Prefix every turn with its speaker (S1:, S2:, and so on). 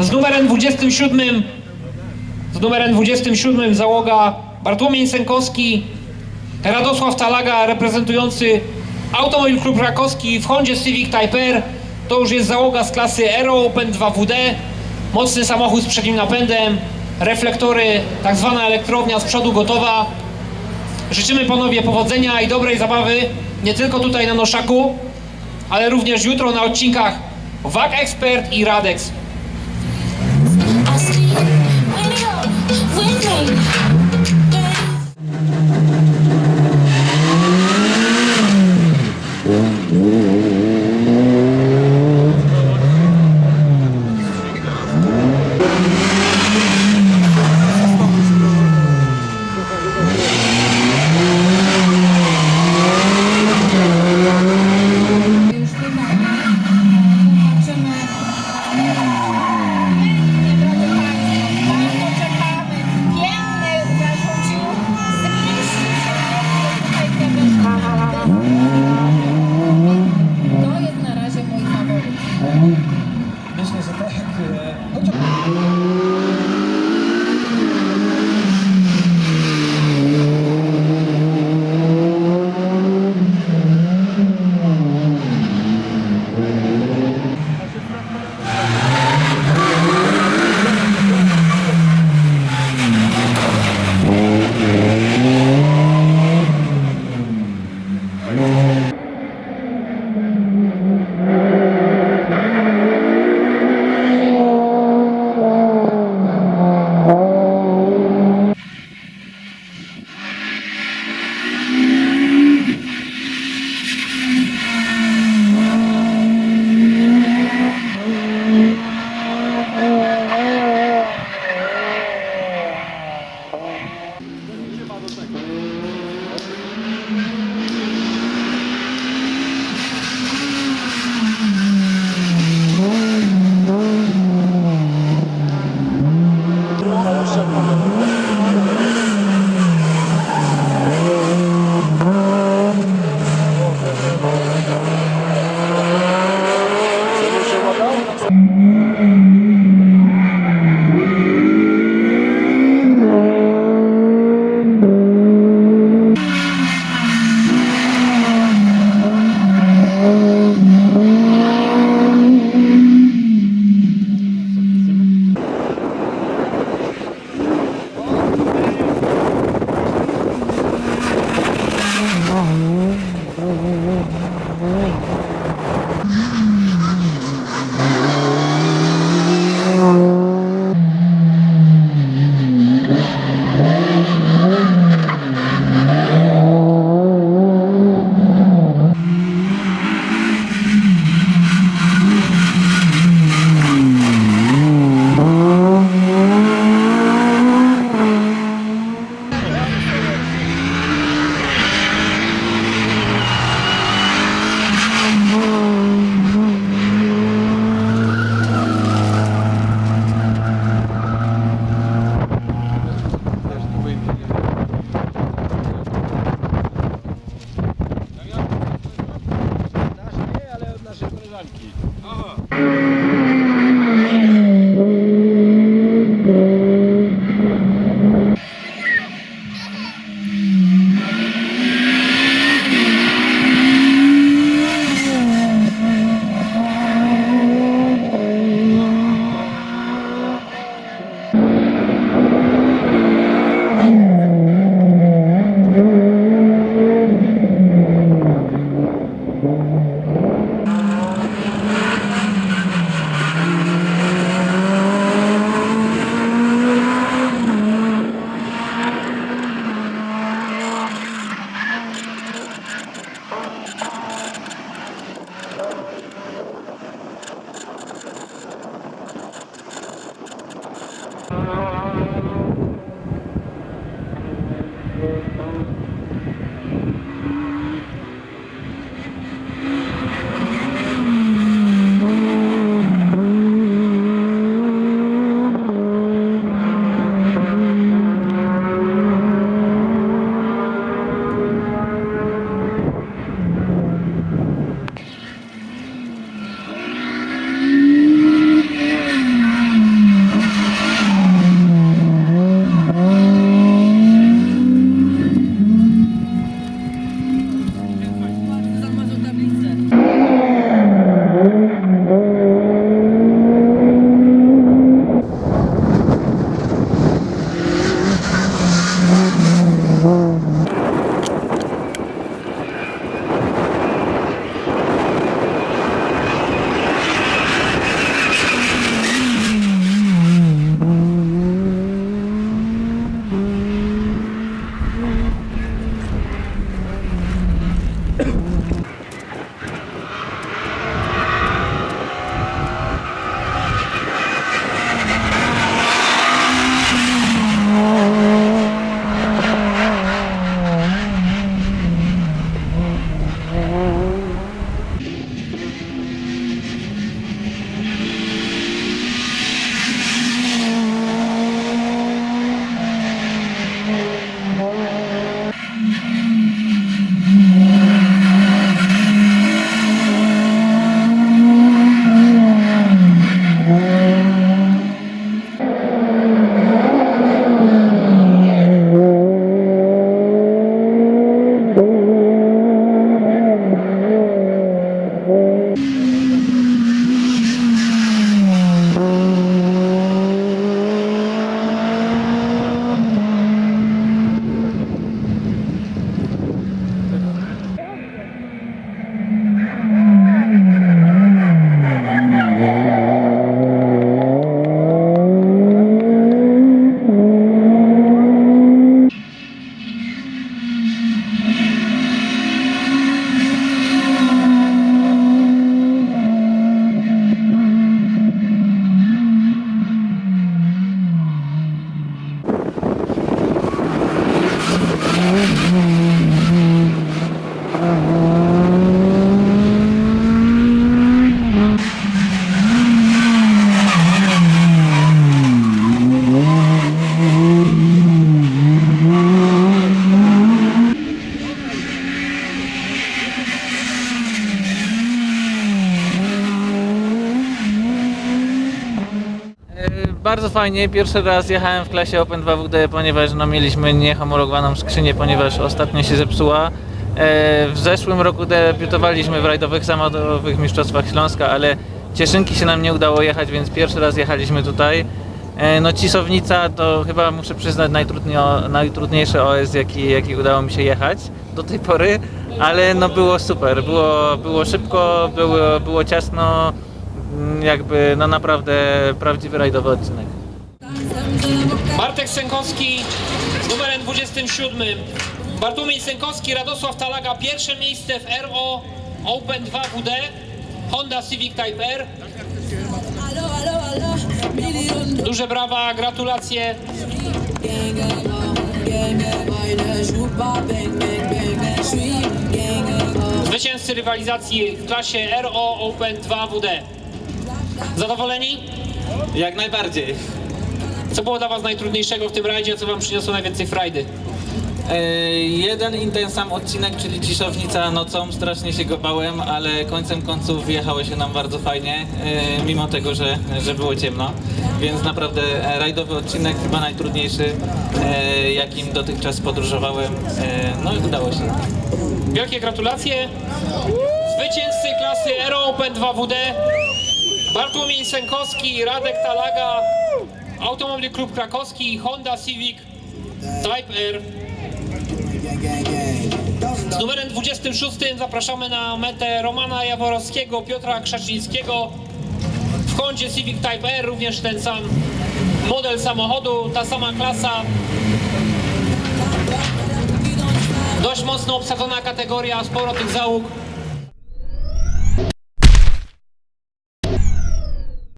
S1: Z numerem 27 z numerem 27 załoga Bartłomiej Sękowski, Radosław Talaga reprezentujący Automobil Klub Rakowski w Hondzie Civic Type R. To już jest załoga z klasy Aero Open 2WD. Mocny samochód z przednim napędem, reflektory, tak zwana elektrownia z przodu gotowa. Życzymy panowie powodzenia i dobrej zabawy, nie tylko tutaj na Noszaku, ale również jutro na odcinkach WAG Expert i Radex.
S2: もろいな。Mm-hmm. Bardzo
S3: fajnie. Pierwszy raz jechałem w klasie Open 2WD, ponieważ no, mieliśmy niehomologowaną skrzynię, ponieważ ostatnio się zepsuła. E, w zeszłym roku debiutowaliśmy w rajdowych samochodowych mistrzostwach Śląska, ale Cieszynki się nam nie udało jechać, więc pierwszy raz jechaliśmy tutaj. E, no Cisownica to chyba muszę przyznać najtrudniejszy OS jaki, jaki udało mi się jechać do tej pory, ale no było super, było, było szybko, było, było ciasno, jakby no naprawdę prawdziwy rajdowy odcinek.
S1: Bartek Sękowski z numerem 27. Bartłomiej Sękowski, Radosław Talaga, pierwsze miejsce w RO Open 2WD. Honda Civic Type R. Duże brawa, gratulacje. Zwycięzcy rywalizacji w klasie RO Open 2WD. Zadowoleni?
S3: Jak najbardziej.
S1: Co było dla Was najtrudniejszego w tym rajdzie, a co Wam przyniosło najwięcej frajdy?
S3: E, jeden i ten sam odcinek, czyli Ciszownica nocą, strasznie się go bałem, ale końcem końców jechało się nam bardzo fajnie, e, mimo tego, że, że było ciemno. Więc naprawdę e, rajdowy odcinek chyba najtrudniejszy, jakim dotychczas podróżowałem. No i udało się.
S1: Wielkie gratulacje. Zwycięzcy klasy Aero Open 2WD Bartłomiej Sękowski, Radek Talaga, Automobil Klub Krakowski, Honda Civic Type R. Z numerem 26 zapraszamy na metę Romana Jaworowskiego, Piotra Krzaczyńskiego. W Hondzie Civic Type R również ten sam model samochodu, ta sama klasa. Dość mocno obsadzona kategoria, sporo tych załóg.